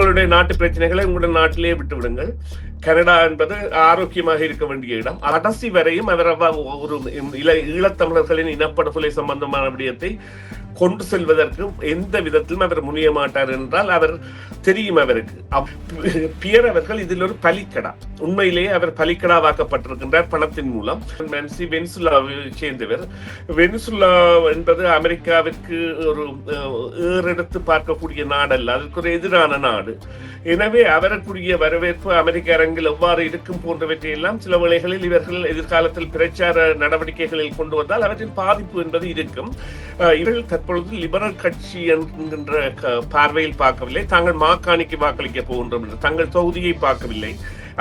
உங்களுடைய நாட்டு பிரச்சனைகளை உங்களுடைய நாட்டிலேயே விட்டு விடுங்கள் கனடா என்பது ஆரோக்கியமாக இருக்க வேண்டிய இடம். கடைசி வரையும் அவர் ஒரு இள ஈழத்தமிழர்களின் இனப்படுகொலை சம்பந்தமான விடயத்தை கொண்டு செல்வதற்கு எந்த விதத்திலும் அவர் முனிய மாட்டார் என்றால் அவர் தெரியும் அவருக்கு. பியர் அவர்கள் இதில் ஒரு பலிக்கடா. உண்மையிலேயே அவர் பலிக்கடாவாக்கப்பட்டிருக்கின்றார் பணத்தின் மூலம். மென்சி வெனிசுலாவை சேர்ந்தவர். வெனிசுலா என்பது அமெரிக்காவிற்கு ஒரு ஏறெடுத்து பார்க்கக்கூடிய நாடல்ல அதற்கு ஒரு எதிரான நாடு. எனவே அவருக்குரிய வரவேற்பு அமெரிக்க அரங்கில் எவ்வாறு இருக்கும் போன்றவற்றையெல்லாம் சில வேளைகளில் இவர்கள் எதிர்காலத்தில் பிரச்சார நடவடிக்கைகளில் கொண்டு வந்தால் அவற்றின் பாதிப்பு என்பது இருக்கும். இவர்கள் தற்பொழுது லிபரல் கட்சி என்கின்ற பார்வையில் பார்க்கவில்லை. தாங்கள் மாக்காணிக்கு வாக்களிக்க போகின்றோம் என்று தங்கள் தொகுதியை பார்க்கவில்லை.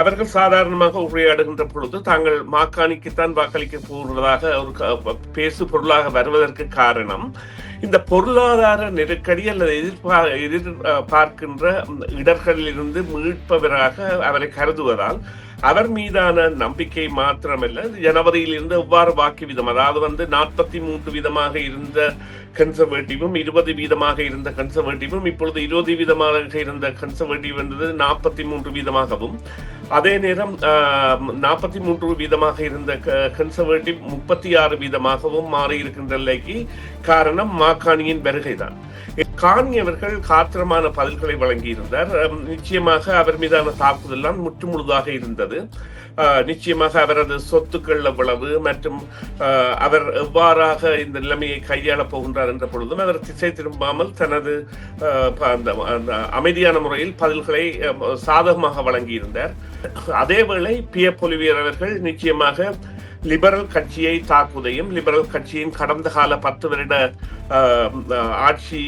அவர்கள் சாதாரணமாக உரையாடுகின்ற பொழுது தாங்கள் மாக்காணிக்குத்தான் வாக்களிக்க போகிறதாக ஒரு பேசு பொருளாக வருவதற்கு காரணம். இந்த பொருளாதார நெருக்கடி அல்லது எதிர்பார் எதிர் பார்க்கின்ற இடர்களிலிருந்து மீட்பவராக அவரை கருதுவதால் அவர் மீதான நம்பிக்கை மாத்திரமல்ல ஜனவரியில் இருந்து எவ்வாறு வாக்கு வீதம் அதாவது வந்து நாற்பத்தி மூன்று வீதமாக இருந்த கன்சர்வேட்டிவும் இருபது வீதமாக இருந்த கன்சர்வேட்டிவும் இப்பொழுது இருபது வீதமாக இருந்த கன்சர்வேட்டிவ் என்பது நாற்பத்தி மூன்று வீதமாகவும் அதே நேரம் நாற்பத்தி மூன்று வீதமாக இருந்த கன்சர்வேட்டிவ் முப்பத்தி ஆறு வீதமாகவும் மாறி இருக்கின்ற நிலைக்கு காரணம் மாகாணியின் வருகைதான். காணி அவர்கள் காத்திரமான பதில்களை வழங்கியிருந்தார். நிச்சயமாக அவர் மீதான தாக்குதல்லாம் முற்றுமுழுதாக இருந்தது. நிச்சயமாக அவரது சொத்துக்கள் எவ்வளவு மற்றும் அவர் எவ்வாறாக இந்த நிலைமையை கையாளப் போகின்றார் என்ற பொழுதும் அவர் திசை திரும்பாமல் தனது அந்த அந்த அமைதியான முறையில் பதில்களை சாதகமாக வழங்கியிருந்தார். அதேவேளை பி எஃப் ஒலிவியர் அவர்கள் நிச்சயமாக லிபரல் கட்சியை தாக்குவதையும் லிபரல் கட்சியின் கடந்த கால பத்து வருட ஆட்சி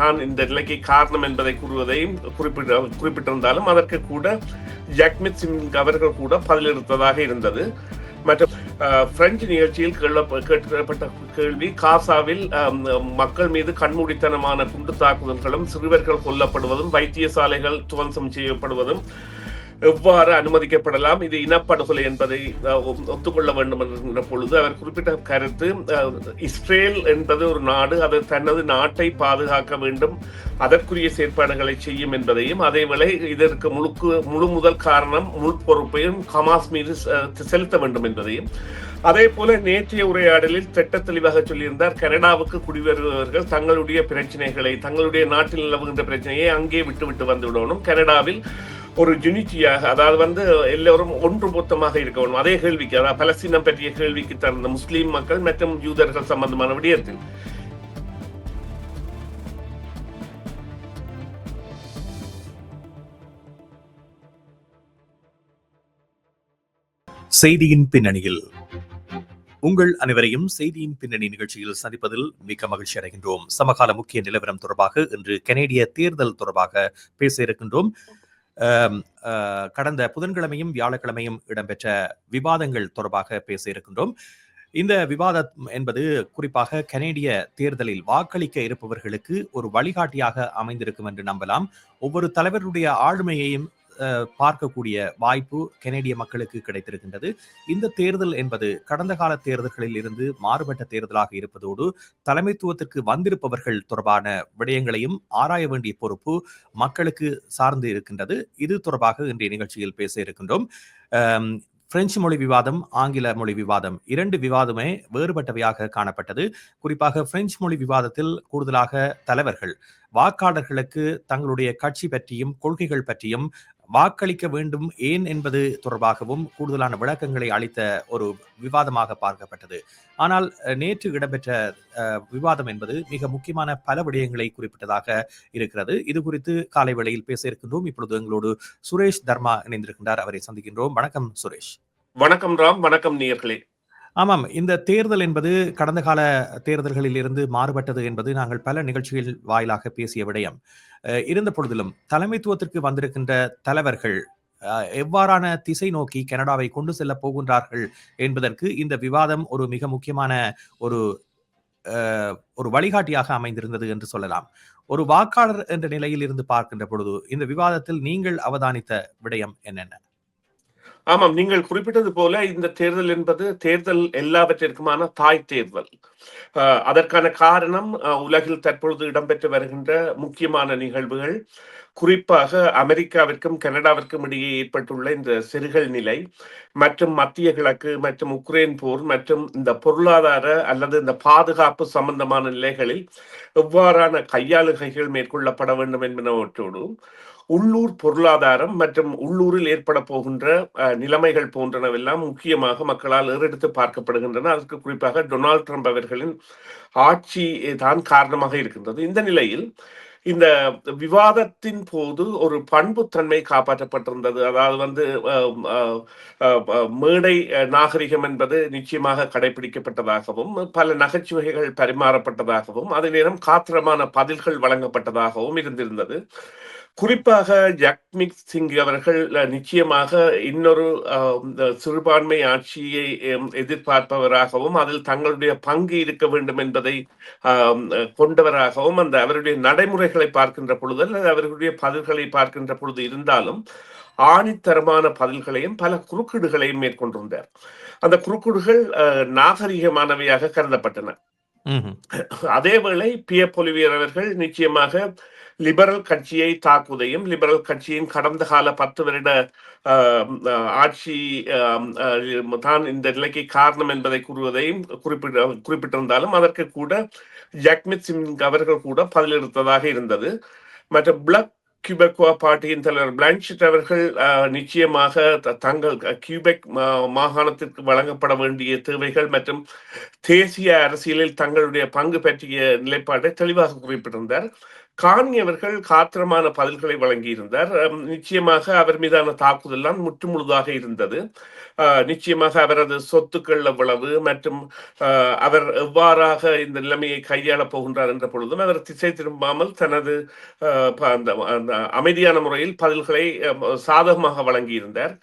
தான் இந்த நிலைக்கு காரணம் என்பதை கூறுவதையும் குறிப்பிட்ட குறிப்பிட்டிருந்தாலும் அதற்கு கூட ஜக்மித் சிங் அவர்கள் கூட பதிலளித்ததாக இருந்தது. மற்றும் பிரெஞ்சு நிகழ்ச்சியில் கேட்கப்பட்ட கேள்வி காசாவில் மக்கள் மீது கண்மூடித்தனமான குண்டு தாக்குதல்களும் சிறுவர்கள் கொல்லப்படுவதும் வைத்தியசாலைகள் துவம்சம் செய்யப்படுவதும் எவ்வாறு அனுமதிக்கப்படலாம் இது இனப்படுகொலை என்பதை ஒத்துக்கொள்ள வேண்டும் என்கிற பொழுது அவர் குறிப்பிட்ட கருத்து இஸ்ரேல் என்பது ஒரு நாடு அது தனது நாட்டை பாதுகாக்க வேண்டும் அதற்குரிய செயற்பாடுகளை செய்யும் என்பதையும் அதேவேளை இதற்கு முழுக்கு முழு முதல் காரணம் முழு பொறுப்பையும் ஹமாஸ் மீது செலுத்த வேண்டும் என்பதையும். அதே போல நேற்றைய உரையாடலில் திட்ட தெளிவாக சொல்லியிருந்தார் கனடாவுக்கு குடிவருபவர்கள் தங்களுடைய பிரச்சனைகளை தங்களுடைய நாட்டில் நிலவுகின்ற பிரச்சனையை அங்கே விட்டுவிட்டு வந்துவிடணும். கனடாவில் ஒரு யூனிட்டியாக அதாவது வந்து எல்லோரும் ஒன்று மொத்தமாக இருக்க வேண்டும். அதே கேள்விக்கு அதாவது பலஸ்தீனம் பற்றிய கேள்விக்கு தந்த முஸ்லீம் மக்கள் மற்றும் யூதர்கள் சம்பந்தமான விடயத்தில். செய்தியின் பின்னணியில். உங்கள் அனைவரையும் செய்தியின் பின்னணி நிகழ்ச்சியில் சந்திப்பதில் மிக்க மகிழ்ச்சி அடைகின்றோம். சமகால முக்கிய நிலவரம் தொடர்பாக இன்று கனேடிய தேர்தல் தொடர்பாக பேச இருக்கின்றோம். கடந்த புதன்கிழமையும் வியாழக்கிழமையும் இடம்பெற்ற விவாதங்கள் தொடர்பாக பேசியிருக்கின்றோம் இந்த விவாதம் என்பது குறிப்பாக கனேடிய தேர்தலில் வாக்களிக்க இருப்பவர்களுக்கு ஒரு வழிகாட்டியாக அமைந்திருக்கும் என்று நம்பலாம். ஒவ்வொரு தலைவருடைய ஆளுமையையும் பார்க்கக்கூடிய வாய்ப்பு கெனடிய மக்களுக்கு கிடைத்திருக்கின்றது. இந்த தேர்தல் என்பது கடந்த கால தேர்தல்களில் இருந்து மாறுபட்ட தேர்தலாக இருப்பதோடு தலைமைத்துவத்திற்கு வந்திருப்பவர்கள் தொடர்பான விடயங்களையும் ஆராய வேண்டிய பொறுப்பு மக்களுக்கு சார்ந்து இருக்கின்றது. இது தொடர்பாக இன்றைய நிகழ்ச்சியில் பேச இருக்கின்றோம். பிரெஞ்சு மொழி விவாதம் ஆங்கில மொழி விவாதம் இரண்டு விவாதமே வேறுபட்டவையாக காணப்பட்டது. குறிப்பாக பிரெஞ்சு மொழி விவாதத்தில் கூடுதலாக தலைவர்கள் வாக்காளர்களுக்கு தங்களுடைய கட்சி பற்றியும் கொள்கைகள் பற்றியும் வாக்களிக்க வேண்டும் ஏன் என்பது தொடர்பாகவும் கூடுதலான விளக்கங்களை அளித்த ஒரு விவாதமாக பார்க்கப்பட்டது. ஆனால் நேற்று இடம்பெற்ற விவாதம் என்பது மிக முக்கியமான பல விடயங்களை குறிப்பிட்டதாக இருக்கிறது. இது குறித்து காலை வேளையில் பேச இருக்கின்றோம். இப்பொழுது எங்களோடு சுரேஷ் தர்மா இணைந்திருக்கின்றார். அவரை சந்திக்கின்றோம். வணக்கம் சுரேஷ். வணக்கம் ராம். வணக்கம் நேயர்களே. ஆமாம். இந்த தேர்தல் என்பது கடந்த கால தேர்தல்களில் இருந்து மாறுபட்டது என்பது நாங்கள் பல நிகழ்ச்சிகள் வாயிலாக பேசிய விடயம். இருந்த பொழுதிலும் தலைமைத்துவத்திற்கு வந்திருக்கின்ற தலைவர்கள் எவ்வாறான திசை நோக்கி கனடாவை கொண்டு செல்ல போகின்றார்கள் என்பதற்கு இந்த விவாதம் ஒரு மிக முக்கியமான ஒரு ஒரு வழிகாட்டியாக அமைந்திருந்தது என்று சொல்லலாம். ஒரு வாக்காளர் என்ற நிலையில் இருந்து பார்க்கின்ற பொழுது இந்த விவாதத்தில் நீங்கள் அவதானித்த விடயம் என்னென்ன? ஆமாம் நீங்கள் குறிப்பிட்டது போல இந்த தேர்தல் என்பது தேர்தல் எல்லாவற்றிற்குமான தாய் தேர்தல். அதற்கான காரணம் உலகில் தற்பொழுது இடம்பெற்று வருகின்ற முக்கியமான நிகழ்வுகள். குறிப்பாக அமெரிக்காவிற்கும் கனடாவிற்கும் இடையே ஏற்பட்டுள்ள இந்த செருகல் நிலை மற்றும் மத்திய கிழக்கு மற்றும் உக்ரைன் போர் மற்றும் இந்த பொருளாதார அல்லது இந்த பாதுகாப்பு சம்பந்தமான நிலைகளில் எவ்வாறான கையாளுகைகள் மேற்கொள்ளப்பட வேண்டும் என்பனவற்றோடு உள்ளூர் பொருளாதாரம் மற்றும் உள்ளூரில் ஏற்பட போகின்ற நிலைமைகள் போன்றனவெல்லாம் முக்கியமாக மக்களால் ஏறெடுத்து பார்க்கப்படுகின்றன. அதற்கு குறிப்பாக டொனால்ட் ட்ரம்ப் அவர்களின் ஆட்சி தான் காரணமாக இருக்கின்றது. இந்த நிலையில் இந்த விவாதத்தின் போது ஒரு பண்புத்தன்மை காப்பாற்றப்பட்டிருந்தது. அதாவது வந்து மேடை நாகரிகம் என்பது நிச்சயமாக கடைபிடிக்கப்பட்டதாகவும் பல நகைச்சுவைகள் பரிமாறப்பட்டதாகவும் அதே நேரம் காத்திரமான பதில்கள் வழங்கப்பட்டதாகவும் இருந்திருந்தது. குறிப்பாக ஜக்மிக் சிங் அவர்கள் நிச்சயமாக இன்னொரு சிறுபான்மை ஆட்சியை எதிர்பார்ப்பவராகவும் அதில் தங்களுடைய பங்கு இருக்க வேண்டும் என்பதை கொண்டவராகவும் அந்த அவருடைய நடைமுறைகளை பார்க்கின்ற பொழுது அல்லது அவர்களுடைய பதில்களை பார்க்கின்ற பொழுது இருந்தாலும் ஆணித்தரமான பதில்களையும் பல குறுக்கீடுகளையும் மேற்கொண்டிருந்தார் அந்த குறுக்கீடுகள் அஹ், நாகரிகமானவையாக கருதப்பட்டன. அதேவேளை பிய பொலிவியர் அவர்கள் நிச்சயமாக லிபரல் கட்சியை தாக்குவதையும் லிபரல் கட்சியின் கடந்த கால பத்து வருட ஆட்சி தான் இந்த நிலைக்கு காரணம் என்பதை கூறுவதையும் குறிப்பிட்ட குறிப்பிட்டிருந்தாலும் அதற்கு கூட ஜக்மித் சிங் அவர்கள் கூட பதிலளித்ததாக இருந்தது. மற்ற பிளக் கியூபெக்வா பார்ட்டியின் தலைவர் பிளான்ஷிட் அவர்கள் நிச்சயமாக தங்கள் கியூபெக் மாகாணத்திற்கு வழங்கப்பட வேண்டிய தேவைகள் மற்றும் தேசிய அரசியலில் தங்களுடைய பங்கு பற்றிய நிலைப்பாட்டை தெளிவாக குறிப்பிட்டிருந்தார். காணி அவர்கள் காத்திரமான பதில்களை வழங்கியிருந்தார். நிச்சயமாக அவர் மீதான தாக்குதல்லாம் முற்றுமுழுதாக இருந்தது. நிச்சயமாக அவரது சொத்துக்கள் எவ்வளவு மற்றும் அவர் எவ்வாறாக இந்த நிலைமையை கையாளப் போகின்றார் என்ற பொழுதும் அவர் திசை திரும்பாமல் தனது அந்த அந்த அமைதியான முறையில் பதில்களை சாதகமாக வழங்கியிருந்தார்.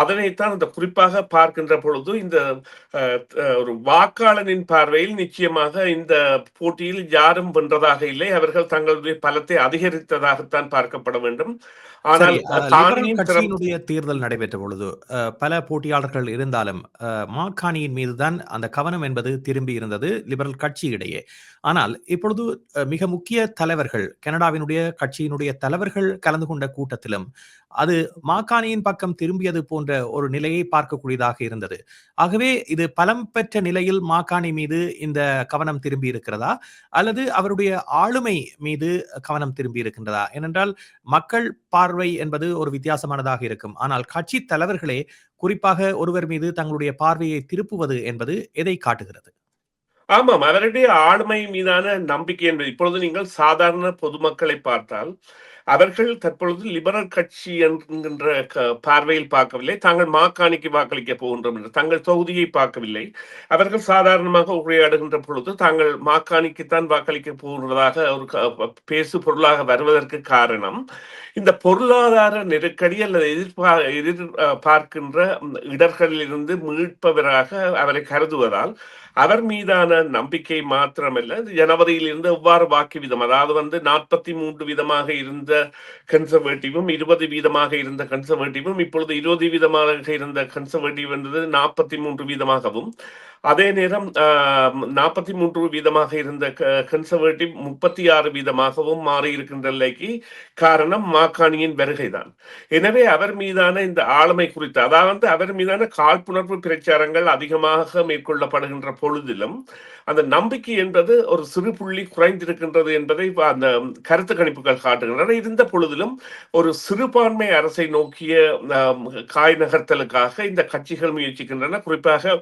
அதனைத்தான் அந்த குறிப்பாக பார்க்கின்ற பொழுது இந்த ஒரு வாக்காளனின் பார்வையில் நிச்சயமாக இந்த போட்டியில் யாரும் வென்றதாக இல்லை. அவர்கள் தங்களுடைய பலத்தை அதிகரித்ததாகத்தான் பார்க்கப்பட வேண்டும். ஆனால் கட்சியினுடைய தேர்தல் நடைபெற்ற பொழுது பல போட்டியாளர்கள் இருந்தாலும் மாக்காணியின் மீதுதான் அந்த கவனம் என்பது திரும்பி இருந்தது லிபரல் கட்சியிடையே. ஆனால் இப்பொழுது மிக முக்கிய தலைவர்கள் கனடாவினுடைய கட்சியினுடைய தலைவர்கள் கலந்து கொண்ட கூட்டத்திலும் அது மாக்காணியின் பக்கம் திரும்பியது போன்ற ஒரு நிலையை பார்க்கக்கூடியதாக இருந்தது. ஆகவே இது பலம் பெற்ற நிலையில் மாக்கானி மீது இந்த கவனம் திரும்பி இருக்கிறதா? அல்லது அவருடைய ஆளுமை மீது கவனம் திரும்பி இருக்கின்றதா? ஏனென்றால் மக்கள் பார்வை என்பது ஒரு வித்தியாசமானதாக இருக்கும். ஆனால் கட்சி தலைவர்களே குறிப்பாக ஒருவர் மீது தங்களுடைய பார்வையை திருப்புவது என்பது எதை காட்டுகிறது? ஆமாம் அவருடைய ஆளுமை மீதான நம்பிக்கை என்பது இப்பொழுது நீங்கள் சாதாரண பொதுமக்களை பார்த்தால் அவர்கள் தற்பொழுது லிபரல் கட்சி என்கின்ற பார்வையில் பார்க்கவில்லை. தாங்கள் மாக்காணிக்கு வாக்களிக்க போகின்றோம் என்று தங்கள் தொகுதியை பார்க்கவில்லை. அவர்கள் சாதாரணமாக உரையாடுகின்ற பொழுது தாங்கள் மாக்காணிக்குத்தான் வாக்களிக்க போகின்றதாக ஒரு பேசு பொருளாக வருவதற்கு காரணம் இந்த பொருளாதார நெருக்கடி அல்லது எதிர்பார் எதிர் பார்க்கின்ற இடர்களில் இருந்து மீட்பவராக அவரை கருதுவதால் அவர் மீதான நம்பிக்கை மாத்திரமல்ல ஜனவரியில் இருந்து எவ்வாறு வாக்கு வீதம் அதாவது வந்து நாற்பத்தி மூன்று வீதமாக இருந்த கன்சர்வேட்டிவும் இருபது வீதமாக இருந்த கன்சர்வேட்டிவும் இப்பொழுது இருபது வீதமாக இருந்த கன்சர்வேட்டிவ் என்றது நாற்பத்தி மூன்று வீதமாகவும் அதே நேரம் நாற்பத்தி மூன்று வீதமாக இருந்த கன்சர்வேட்டிவ் முப்பத்தி ஆறு வீதமாகவும் மாறி இருக்கின்ற நிலைக்கு காரணம் மாக்காணியின் வருகைதான். எனவே அவர் மீதான இந்த ஆளுமை குறித்து அதாவது அவர் மீதான காழ்ப்புணர்வு பிரச்சாரங்கள் அதிகமாக மேற்கொள்ளப்படுகின்ற பொழுதிலும் அந்த நம்பிக்கை என்பது ஒரு சிறு புள்ளி குறைந்திருக்கின்றது என்பதை அந்த கருத்து கணிப்புகள் காட்டுகின்றன. இருந்த பொழுதிலும் ஒரு சிறுபான்மை அரசை நோக்கிய காய் நகர்த்தலுக்காக இந்த கட்சிகள் முயற்சிக்கின்றன. குறிப்பாக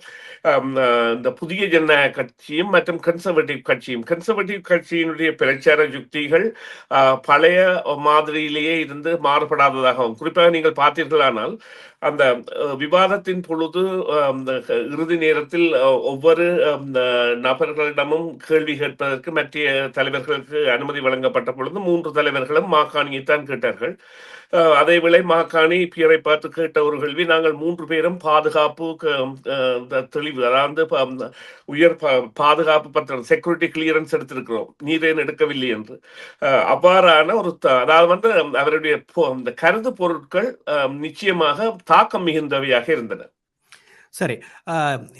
இந்த புதிய ஜனநாயக கட்சியும் மற்றும் கன்சர்வேட்டிவ் கட்சியும். கன்சர்வேட்டிவ் கட்சியினுடைய பிரச்சார யுக்திகள் பழைய மாதிரியிலேயே இருந்து மாறுபடாததாகவும் குறிப்பாக நீங்கள் பார்த்தீர்களானால் அந்த விவாதத்தின் பொழுது இறுதி நேரத்தில் ஒவ்வொரு நபர்களிடமும் கேள்வி கேட்பதற்கு மற்ற தலைவர்களுக்கு அனுமதி வழங்கப்பட்ட பொழுது மூன்று தலைவர்களும் மாகாணியைத்தான் கேட்டார்கள். அதே அதேவேளை மாகாணி பியரை பார்த்து கேட்ட ஒரு கேள்வி நாங்கள் மூன்று பேரும் பாதுகாப்பு க- அஹ், தெளிவு அதாவது ப- உயர் பாதுகாப்பு பத்திரம் செக்யூரிட்டி கிளியரன்ஸ் எடுத்திருக்கிறோம். நீரேன் எடுக்கவில்லை? என்று. அஹ், அவ்வாறான ஒரு த- அதாவது வந்து அவருடைய கருது பொருட்கள் அஹ், நிச்சயமாக தாக்கம் மிகுந்தவையாக இருந்தன. சரி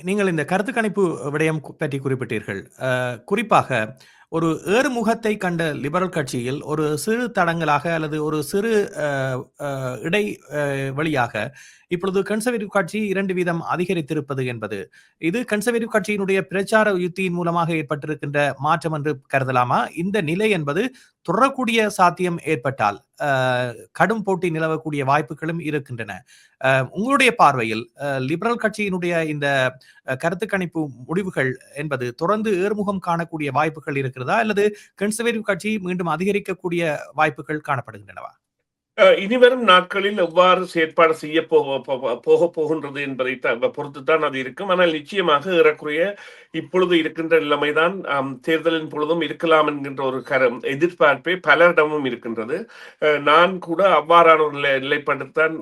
நீங்கள் இந்த கருத்து கணிப்பு விடயம் பற்றி குறிப்பிட்டீர்கள். குறிப்பாக ஒரு ஏறுமுகத்தை கண்ட லிபரல் கட்சியில் ஒரு சிறு தடங்களாக அல்லது ஒரு சிறு இடை வழியாக இப்பொழுது கன்சர்வேட்டிவ் கட்சி இரண்டு வீதம் அதிகரித்திருப்பது என்பது. இது கன்சர்வேட்டிவ் கட்சியினுடைய பிரச்சார யுத்தியின் மூலமாக ஏற்பட்டிருக்கின்ற மாற்றம் என்று கருதலாமா? இந்த நிலை என்பது தொடரக்கூடிய சாத்தியம் ஏற்பட்டால் கடும் போட்டி நிலவக்கூடிய வாய்ப்புகளும் இருக்கின்றன. அஹ், உங்களுடைய பார்வையில் அஹ், லிபரல் கட்சியினுடைய இந்த கருத்து கணிப்பு முடிவுகள் என்பது தொடர்ந்து ஏர்முகம் காணக்கூடிய வாய்ப்புகள் இருக்கிறதா? அல்லது கன்சர்வேட்டிவ் கட்சி மீண்டும் அதிகரிக்கக்கூடிய வாய்ப்புகள் காணப்படுகின்றனவா? இனிவரும் நாட்களில் எவ்வாறு செயற்பாடு செய்ய போக போக போகின்றது என்பதை பொறுத்து தான் அது இருக்கும். ஆனால் நிச்சயமாக ஏறக்குறைய இப்பொழுது இருக்கின்ற நிலைமைதான் தேர்தலின் பொழுதும் இருக்கலாம் என்கின்ற ஒரு கரம் எதிர்பார்ப்பே பலரிடமும் இருக்கின்றது. நான் கூட அவ்வாறான ஒரு நிலை நிலைப்பாடுத்தான்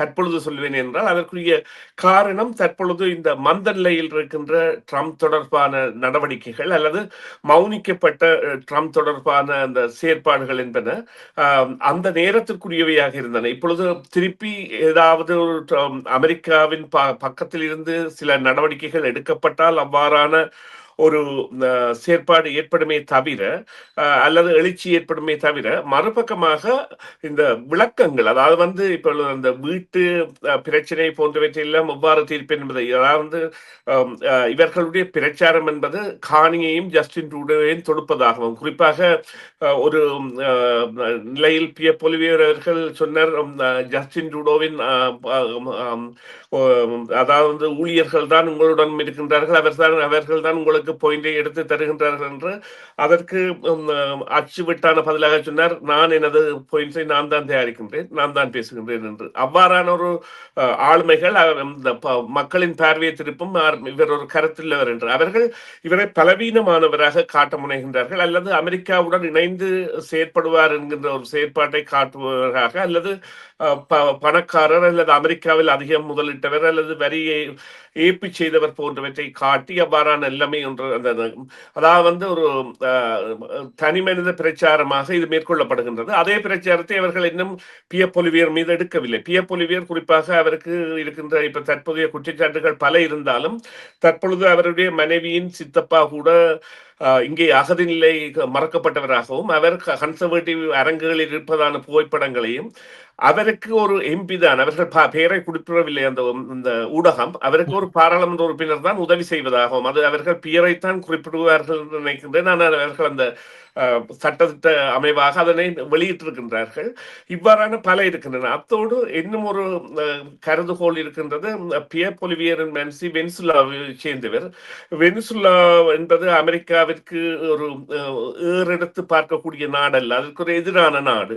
தற்பொழுது சொல்வேன் என்றால் அதற்குரிய காரணம் தற்பொழுது இந்த மந்த நிலையில் இருக்கின்ற ட்ரம்ப் தொடர்பான நடவடிக்கைகள் அல்லது மௌனிக்கப்பட்ட ட்ரம்ப் தொடர்பான அந்த செயற்பாடுகள் என்பன அந்த அந்த நேரத்திற்குரியவையாக இருந்தன. இப்பொழுது திருப்பி ஏதாவது ஒரு அமெரிக்காவின் ப பக்கத்தில் இருந்து சில நடவடிக்கைகள் எடுக்கப்பட்டால் அவ்வாறான ஒரு செயற்பாடு ஏற்படுமே தவிர அல்லது எழுச்சி ஏற்படுமே தவிர மறுபக்கமாக இந்த விளக்கங்கள் அதாவது வந்து இப்போ அந்த வீட்டு பிரச்சனை போன்றவற்றை எல்லாம் எவ்வாறு தீர்ப்பு என்பதை அதாவது இவர்களுடைய பிரச்சாரம் என்பது காணியையும் ஜஸ்டின் ட்ரூடோவையும் தொடுப்பதாகவும் குறிப்பாக ஒரு நிலையில் பி பொலிவியர் அவர்கள் சொன்னார் ஜஸ்டின் ட்ரூடோவின் அதாவது ஊழியர்கள் தான் உங்களுடன் இருக்கின்றார்கள் அவர்தான் அவர்கள் தான் உங்களுக்கு பாயிண்டை எடுத்து தருகின்றார்கள் என்று அதற்கு அச்சுவிட்டான பதிலாக சொன்னார் நான் எனது பாயிண்ட்ஸை நான் தான் தயாரிக்கின்றேன் நான் தான் பேசுகின்றேன் என்று. அவ்வாறான ஒரு ஆளுமைகள் மக்களின் பார்வையை திருப்பும் இவர் ஒரு கருத்துள்ளவர் என்று. அவர்கள் இவரை பலவீனமானவராக காட்ட முனைகின்றார்கள் அல்லது அமெரிக்காவுடன் இணைந்து செயற்படுவார் என்கின்ற ஒரு செயற்பாட்டை காட்டுவதற்காக அல்லது பணக்காரர் அல்லது அமெரிக்காவில் அதிகம் முதலிட்டவர் அல்லது வரியை ஏப்பி செய்தவர் போன்றவற்றை காட்டி அவ்வாறான எல்லாமே ஒன்று அந்த அதாவது வந்து ஒரு தனி மனித பிரச்சாரமாக இது மேற்கொள்ளப்படுகின்றது. அதே பிரச்சாரத்தை அவர்கள் இன்னும் பிய பொலிவியர் மீது எடுக்கவில்லை. பிய பொலிவியர் குறிப்பாக அவருக்கு இருக்கின்ற இப்ப தற்போதைய குற்றச்சாட்டுகள் பல இருந்தாலும் தற்பொழுது அவருடைய மனைவியின் சித்தப்பா கூட இங்கே அகதி நிலை மறக்கப்பட்டவராகவும் அவர் கன்சர்வேட்டிவ் அரங்குகளில் இருப்பதான புகைப்படங்களையும் அவருக்கு ஒரு எம்பி தான். அவர்கள் பெயரை குறிப்பிடவில்லை. அந்த இந்த ஊடகம். அவருக்கு ஒரு பாராளுமன்ற உறுப்பினர் தான் உதவி செய்வதாகவும் அது அவர்கள் பெயரைத்தான் குறிப்பிடுவார்கள் என்று நினைக்கின்றேன். ஆனால் அவர்கள் அந்த சட்டத்திட்ட அமைவாக அதனை வெளியிட்டிருக்கின்றார்கள். இவ்வாறான பல இருக்கின்றன. அத்தோடு இன்னும் ஒரு கருதுகோள் இருக்கின்றது பியர் பொலிவியரின் மென்சி வெனிசுலாவை சேர்ந்தவர். வெனிசுலா என்பது அமெரிக்காவிற்கு ஒரு ஏறெடுத்து பார்க்கக்கூடிய நாடல்ல அதற்கு ஒரு எதிரான நாடு.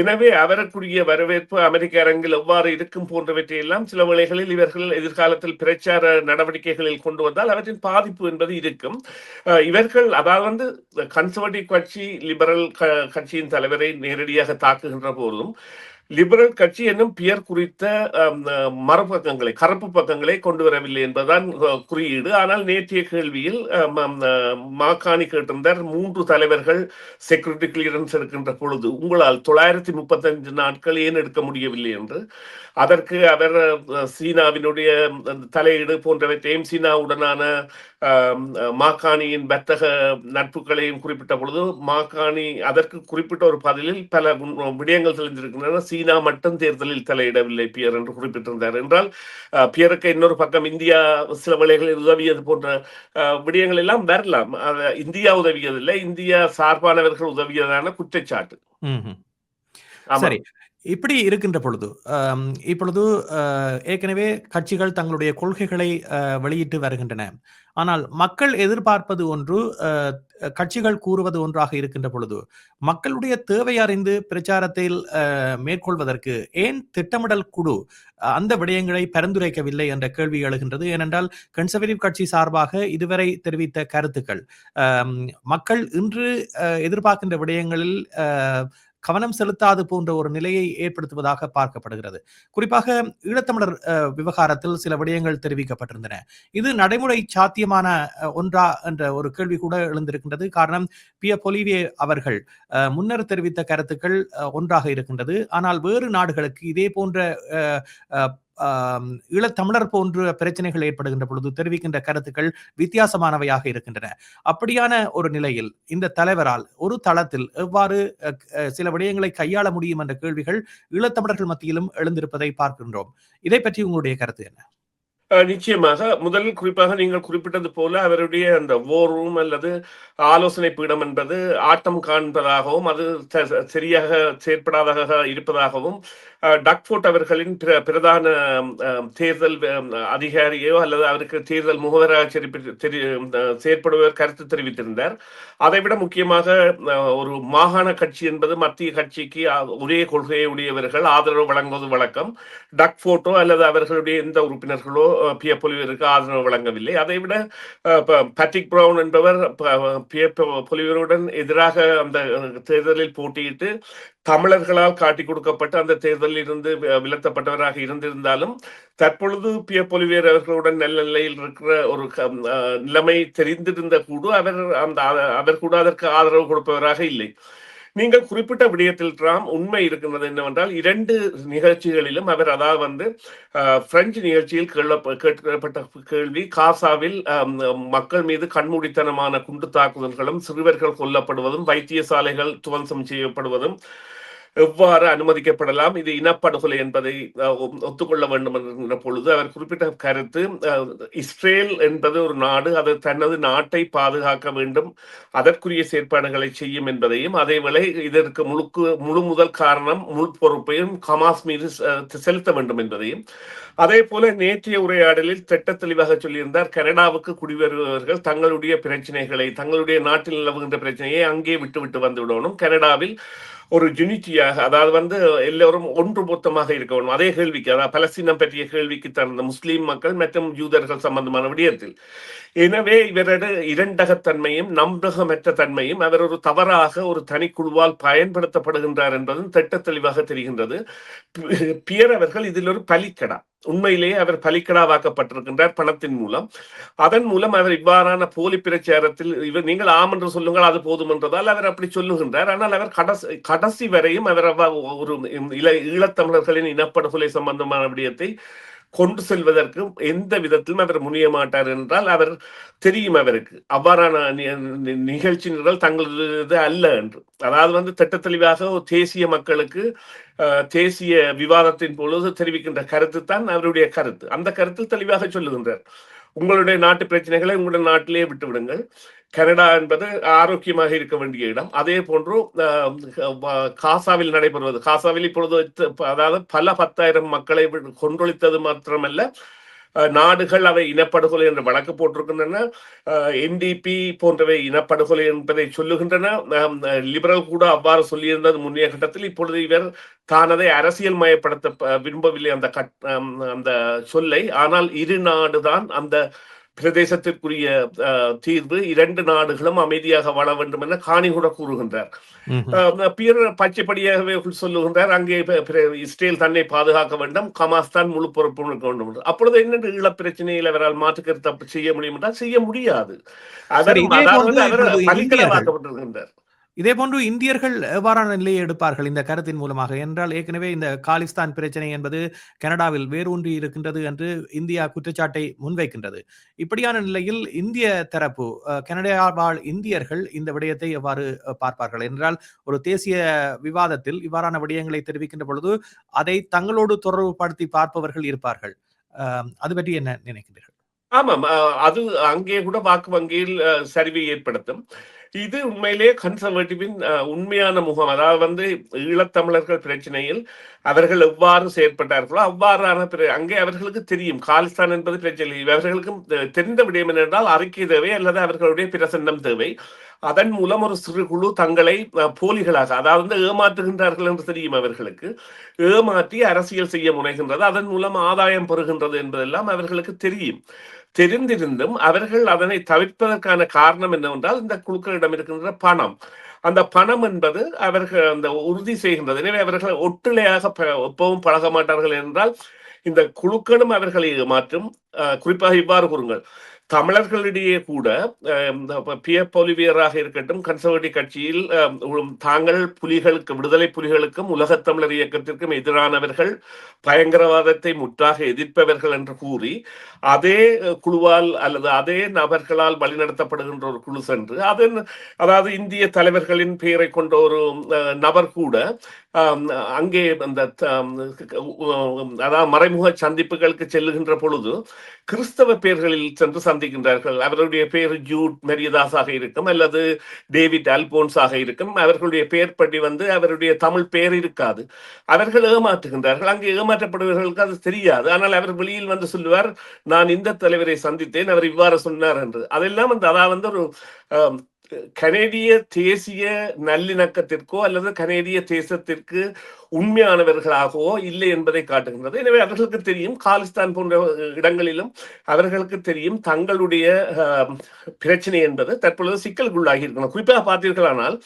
எனவே அவருக்குரிய வரவேற்பு அமெரிக்க அரங்கில் எவ்வாறு இருக்கும் போன்றவற்றை எல்லாம் சில வேளைகளில் இவர்கள் எதிர்காலத்தில் பிரச்சார நடவடிக்கைகளில் கொண்டு வந்தால் அவற்றின் பாதிப்பு என்பது இருக்கும். அஹ், இவர்கள் அதாவது வந்து கன்சர்வேட்டிவ் கட்சி லிபரல் கட்சியின் தலைவரை நேரடியாக தாக்குகின்ற போதும் லிபரல் கட்சி என்னும் பியர் குறித்த மரப்பக்கங்களை அஹ், மறுபக்கங்களை கருப்பு பக்கங்களை கொண்டு வரவில்லை என்பதுதான் குறியீடு. ஆனால் நேற்றைய கேள்வியில் மாக்காணி மாகாணி கேட்டிருந்தார் மூன்று தலைவர்கள் செக்யூரிட்டி கிளியரன்ஸ் எடுக்கின்ற பொழுது உங்களால் தொள்ளாயிரத்தி முப்பத்தஞ்சு நாட்கள் ஏன் எடுக்க முடியவில்லை என்று அதற்கு அவர் சீனாவினுடைய தலையீடு போன்றவற்றையும் சீனாவுடனான மாக்காணியின் வர்த்தக நட்புகளையும் குறிப்பிட்ட பொழுது மாக்காணி அதற்கு குறிப்பிட்ட ஒரு பதிலில் பல விடயங்கள் தெரிந்திருக்கின்றன சீனா மட்டும் தேர்தலில் தலையிடவில்லை பியர் என்று குறிப்பிட்டிருந்தார். என்றால் பியருக்கு இன்னொரு பக்கம் இந்தியா சில வேளைகளில் உதவியது போன்ற விடயங்கள் எல்லாம் வரலாம். இந்தியா உதவியதில்லை. இந்தியா சார்பானவர்கள் உதவியதான குற்றச்சாட்டு. சரி. இப்படி இருக்கின்ற பொழுது இப்பொழுது ஏற்கனவே கட்சிகள் தங்களுடைய கொள்கைகளை அஹ், வெளியிட்டு வருகின்றன. ஆனால் மக்கள் எதிர்பார்ப்பது ஒன்று அஹ், கட்சிகள் கூறுவது ஒன்றாக இருக்கின்ற பொழுது மக்களுடைய தேவை அறிந்து பிரச்சாரத்தில் மேற்கொள்வதற்கு ஏன் திட்டமிடல் குழு அந்த விடயங்களை பரிந்துரைக்கவில்லை என்ற கேள்வி எழுகின்றது. ஏனென்றால் கன்சர்வேட்டிவ் கட்சி சார்பாக இதுவரை தெரிவித்த கருத்துக்கள் மக்கள் இன்று எதிர்பார்க்கின்ற விடயங்களில் கவனம் செலுத்தாது போன்ற ஒரு நிலையை ஏற்படுத்துவதாக பார்க்கப்படுகிறது. குறிப்பாக ஈழத்தமிழர் விவகாரத்தில் சில விடயங்கள் தெரிவிக்கப்பட்டிருந்தன. இது நடைமுறை சாத்தியமான ஒன்றா என்ற ஒரு கேள்வி கூட எழுந்திருக்கின்றது. காரணம் பிய பொலிவியே அவர்கள் முன்னர் தெரிவித்த கருத்துக்கள் ஒன்றாக இருக்கின்றது. ஆனால் வேறு நாடுகளுக்கு இதே போன்ற ஈழத்தமிழர் போன்ற பிரச்சனைகள் ஏற்படுகின்ற பொழுது தெரிவிக்கின்ற கருத்துக்கள் வித்தியாசமானவையாக இருக்கின்றன. அப்படியான ஒரு நிலையில் இந்த தலைவரால் ஒரு தளத்தில் எவ்வாறு சில விடயங்களை கையாள முடியும் என்ற கேள்விகள் ஈழத்தமிழர்கள் மத்தியிலும் எழுந்திருப்பதை பார்க்கின்றோம். இதை பற்றி உங்களுடைய கருத்து என்ன? நிச்சயமாக. முதலில் குறிப்பாக நீங்கள் குறிப்பிட்டது போல அவருடைய அந்த ஓர் ரூம் அல்லது ஆலோசனை பீடம் என்பது ஆட்டம் காண்பதாகவும் அது சரியாக செயற்படாதாக இருப்பதாகவும் டக்ஃபோர்ட் அவர்களின் பிர- பிரதான தேர்தல் அதிகாரியோ அல்லது அவருக்கு தேர்தல் முகவராக செரி- தெரி- செயற்படுவர் கருத்து தெரிவித்திருந்தார். அதைவிட முக்கியமாக ஒரு மாகாண கட்சி என்பது மத்திய கட்சிக்கு ஒரே கொள்கையை உடையவர்கள் ஆதரவு வழங்குவது வழக்கம். டக்ஃபோர்ட்டோ அல்லது அவர்களுடைய எந்த உறுப்பினர்களோ அஹ், பிய பொலிவருக்கு ஆதரவு வழங்கவில்லை. அதைவிட பேட்ரிக் பிரவுன் என்பவர் ப- பிய பொலிவருடன் எதிராக அந்த தேர்தலில் போட்டியிட்டு தமிழர்களால் காட்டி கொடுக்கப்பட்டு அந்த தேர்தலில் இருந்து விலத்தப்பட்டவராக இருந்திருந்தாலும் தற்பொழுது பிய பொலிவேர் அவர்களுடன் நல்ல நிலையில் இருக்கிற ஒரு நிலைமை தெரிந்திருந்த கூட அவர் அந்த அவர் கூட அதற்கு ஆதரவு கொடுப்பவராக இல்லை. நீங்கள் குறிப்பிட்ட விடயத்தில் ராம் உண்மை இருக்கின்றது என்னவென்றால் இரண்டு நிகழ்ச்சிகளிலும் அவர் அதாவது வந்து பிரெஞ்சு நிகழ்ச்சியில் கேட்கப்பட்ட கேள்வி காசாவில் மக்கள் மீது கண்மூடித்தனமான குண்டு தாக்குதல்களும் சிறுவர்கள் கொல்லப்படுவதும் வைத்தியசாலைகள் துவம்சம் செய்யப்படுவதும் எவ்வாறு அனுமதிக்கப்படலாம் இது இனப்படுகொலை என்பதை ஒத்துக்கொள்ள வேண்டும் என்ற பொழுது அவர் குறிப்பிட்ட கருத்து இஸ்ரேல் என்பது ஒரு நாடு அது தனது நாட்டை பாதுகாக்க வேண்டும் அதற்குரிய செயற்பாடுகளை செய்யும் என்பதையும் அதேவேளை இதற்கு முழுக்கு முழு முதல் காரணம் முழு பொறுப்பையும் ஹமாஸ் மீது செலுத்த வேண்டும் என்பதையும் அதே போல நேற்றைய உரையாடலில் திட்ட தெளிவாக சொல்லியிருந்தார் கனடாவுக்கு குடிவருபவர்கள் தங்களுடைய பிரச்சனைகளை தங்களுடைய நாட்டில் நிலவுகின்ற பிரச்சனையை அங்கே விட்டுவிட்டு வந்து விடணும் கனடாவில் ஒரு யூனிட்டியாக அதாவது வந்து எல்லோரும் ஒன்றுபொத்தமாக இருக்க வேண்டும். அதே கேள்விக்கு அதாவது பலஸ்தீனம் பற்றிய கேள்விக்கு தந்த முஸ்லீம் மக்கள் மற்றும் யூதர்கள் சம்பந்தமான விடயத்தில். எனவே இவரது இரண்டகத்தன்மையும் நம்பகமற்ற தன்மையும் அவர் ஒரு தவறாக ஒரு தனிக்குழுவால் பயன்படுத்தப்படுகின்றார் என்பதும் திட்ட தெளிவாக தெரிகின்றது. பியர் அவர்கள் இதில் ஒரு பலிக்கடா. உண்மையிலேயே அவர் பலிக்கடாவாக்கப்பட்டிருக்கின்றார் பணத்தின் மூலம். அதன் மூலம் அவர் இவ்வாறான போலி பிரச்சாரத்தில் இவர் நீங்கள் ஆம் என்று சொல்லுங்கள் அது போதும் என்றதால் அவர் அப்படி சொல்லுகின்றார். ஆனால் அவர் கடைசி கடைசி வரையும் அவர் ஒரு இள ஈழத்தமிழர்களின் இனப்படுகொலை சம்பந்தமான விடயத்தை கொண்டு செல்வதற்கு எந்த விதத்திலும் அவர் முனிய மாட்டார் என்றால் அவர் தெரியும் அவருக்கு. அவ்வாறான நிகழ்ச்சி நிரல் தங்களது அல்ல என்று. அதாவது வந்து திட்ட தெளிவாக ஒரு தேசிய மக்களுக்கு தேசிய விவாதத்தின் பொழுது தெரிவிக்கின்ற கருத்து தான் அவருடைய கருத்து. அந்த கருத்தில் தெளிவாக சொல்லுகின்றார். உங்களுடைய நாட்டு பிரச்சனைகளை உங்களுடைய நாட்டிலேயே விட்டு விடுங்கள் கனடா என்பது ஆரோக்கியமாக இருக்க வேண்டிய இடம். அதே போன்று காசாவில் நடைபெறுவது. காசாவில் இப்பொழுது அதாவது பல பத்தாயிரம் மக்களை கொன்றொழித்தது மாத்திரமல்ல. நாடுகள் அவை இனப்படுகொலை என்று வழக்கு போட்டிருக்கின்றன. என்டிபி போன்றவை இனப்படுகொலை என்பதை சொல்லுகின்றன. லிபரல் கூட அவ்வாறு சொல்லியிருந்தது முன்னைய கட்டத்தில். இப்பொழுது இவர் தான் அதை அரசியல் மயப்படுத்த விரும்பவில்லை அந்த கட் அந்த சொல்லை. ஆனால் இரு நாடுதான் அந்த பிரதேசத்திற்குரிய தீர்வு இரண்டு நாடுகளும் அமைதியாக வாழ வேண்டும் என காணி கூட கூறுகின்றார். பியர் பச்சைப்படியாகவே சொல்லுகின்றார். அங்கே இஸ்ரேல் தன்னை பாதுகாக்க வேண்டும். ஹமாஸ் தான் முழு பொறுப்பு வேண்டும். அப்பொழுது என்ன ஈழப் பிரச்சனையில் அவரால் மாற்று கருத்து செய்ய முடியும் என்றால் செய்ய முடியாது. இதே அதாவது அவர் இப்பொழுது பலிக்கடமாக்கப்பட்டிருக்கின்றார் இதே போன்று இந்தியர்கள் எவ்வாறான நிலையை எடுப்பார்கள் இந்த கருத்தின் மூலமாக? என்றால் ஏற்கனவே இந்த காலிஸ்தான் பிரச்சனை என்பது கனடாவில் வேரூன்றி இருக்கின்றது என்று இந்தியா குற்றச்சாட்டை முன்வைக்கின்றது. இப்படியான நிலையில் இந்திய தரப்பு கனடா வாழ் இந்தியர்கள் இந்த விடயத்தை எவ்வாறு பார்ப்பார்கள்? என்றால் ஒரு தேசிய விவாதத்தில் இவ்வாறான விடயங்களை தெரிவிக்கின்ற பொழுது அதை தங்களோடு தொடர்புபடுத்தி பார்ப்பவர்கள் இருப்பார்கள். அது பற்றி என்ன நினைக்கின்றீர்கள்? ஆமாம். அது அங்கே கூட வாக்கு வங்கியில் அஹ், சரிவை ஏற்படுத்தும். இது உண்மையிலேயே கன்சர்வேட்டிவின் உண்மையான முகம். அதாவது வந்து ஈழத்தமிழர்கள் பிரச்சனையில் அவர்கள் எவ்வாறு செயற்பட்டார்களோ அவ்வாறான அங்கே அவர்களுக்கு தெரியும். காலிஸ்தான் என்பது பிரச்சனை இவர்களுக்கும் தெரிந்த விடயம் என்னென்றால் அறிக்கை தேவை அல்லது அவர்களுடைய பிரசன்னம் தேவை. அதன் மூலம் ஒரு சிறு குழு தங்களை போலிகளாக அதாவது ஏமாற்றுகின்றார்கள் என்று தெரியும் அவர்களுக்கு. ஏமாற்றி அரசியல் செய்ய முனைகின்றது. அதன் மூலம் ஆதாயம் பெறுகின்றது என்பதெல்லாம் அவர்களுக்கு தெரியும். தெரிந்திருந்தும் அவர்கள் அதனை தவிர்ப்பதற்கான காரணம் என்னவென்றால் இந்த குழுக்களிடம் இருக்கின்ற பணம். அந்த பணம் என்பது அவர்கள் அந்த உறுதி செய்கின்றது. எனவே அவர்கள் ஒட்டுளையாக எப்பவும் பழக மாட்டார்கள் என்றால் இந்த குழுக்களும் அவர்களை ஏமாற்றும் குறிப்பாக இவ்வாறு கூறுங்கள். தமிழர்களிடையே கூட அஹ், பிய பொலிவியராக இருக்கட்டும் கன்சர்வேட்டிவ் கட்சியில் தாங்கள் புலிகளுக்கு விடுதலை புலிகளுக்கும் உலகத் தமிழர் இயக்கத்திற்கும் எதிரானவர்கள் பயங்கரவாதத்தை முற்றாக எதிர்ப்பவர்கள் என்று கூறி அதே குழுவால் அல்லது அதே நபர்களால் வழிநடத்தப்படுகின்ற ஒரு குழு சென்று அதன் அதாவது இந்திய தலைவர்களின் பெயரை கொண்ட ஒரு நபர் கூட அங்கே அந்த அதாவது மறைமுக சந்திப்புகளுக்கு செல்லுகின்ற பொழுது கிறிஸ்தவ பெயர்களில் சென்று சந்திக்கின்றார்கள். அவருடைய பெயர் ஜூட் மெரியதாஸாக இருக்கும் அல்லது டேவிட் அல்போன்ஸாக இருக்கும். அவர்களுடைய பெயர் படி வந்து அவருடைய தமிழ் பெயர் இருக்காது. அவர்கள் ஏமாற்றுகின்றார்கள். அங்கே ஏமாற்றப்படுபவர்களுக்கு அது தெரியாது. ஆனால் அவர் வெளியில் வந்து சொல்லுவார் நான் இந்த தலைவரை சந்தித்தேன் அவர் இவ்வாறு சொன்னார் என்று. அதெல்லாம் வந்து அதாவது வந்து ஒரு கனேடிய தேசிய நல்லிணக்கத்திற்கோ அல்லது கனேடிய தேசத்திற்கு உண்மையானவர்களாகவோ இல்லை என்பதை காட்டுகின்றது. எனவே அவர்களுக்கு தெரியும் காலிஸ்தான் போன்ற இடங்களிலும் அவர்களுக்கு தெரியும் தங்களுடைய பிரச்சனை என்பது தற்பொழுது சிக்கலுக்குள்ளாகி இருக்கணும் குறிப்பாக பார்த்தீர்களானால்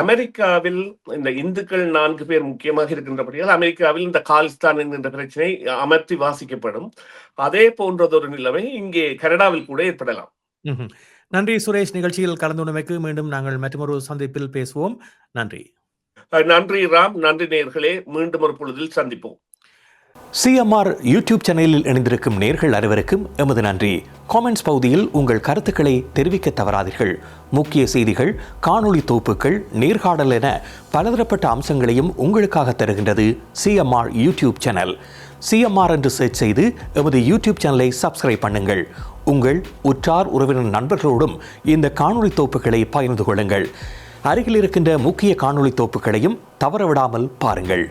அமெரிக்காவில் இந்த இந்துக்கள் நான்கு பேர் முக்கியமாக இருக்கின்றபடியால் அமெரிக்காவில் இந்த காலிஸ்தான் என்கின்ற பிரச்சனை அமர்த்தி வாசிக்கப்படும். அதே போன்றதொரு நிலைமை இங்கே கனடாவில் கூட ஏற்படலாம். நன்றி சுரேஷ். நிகழ்ச்சியில் கலந்துள்ளமைக்கு மீண்டும் நாங்கள் மற்றொரு சந்திப்பில் பேசுவோம். நன்றி. நன்றி ராம். நன்றி நேயர்களே மீண்டும் ஒரு பொழுதில் சந்திப்போம். சிஎம்ஆர் யூடியூப் சேனலில் இணைந்திருக்கும் நேர்கள் அனைவருக்கும் எமது நன்றி. காமெண்ட்ஸ் பகுதியில் உங்கள் கருத்துக்களை தெரிவிக்க தவறாதீர்கள். முக்கிய செய்திகள் காணொளி தொகுப்புகள் நேர்காணல் என பலதரப்பட்ட அம்சங்களையும் உங்களுக்காக தருகின்றது சிஎம்ஆர் யூடியூப் சேனல். சிஎம்ஆர் என்று சர்ச் செய்து எமது யூடியூப் சேனலை சப்ஸ்கிரைப் பண்ணுங்கள். உங்கள் உற்றார் உறவினர் நண்பர்களோடும் இந்த காணொலி தொகுப்புகளை பகிர்ந்து கொள்ளுங்கள். அருகில் இருக்கின்ற முக்கிய காணொலி தொகுப்புகளையும் தவறவிடாமல் பாருங்கள்.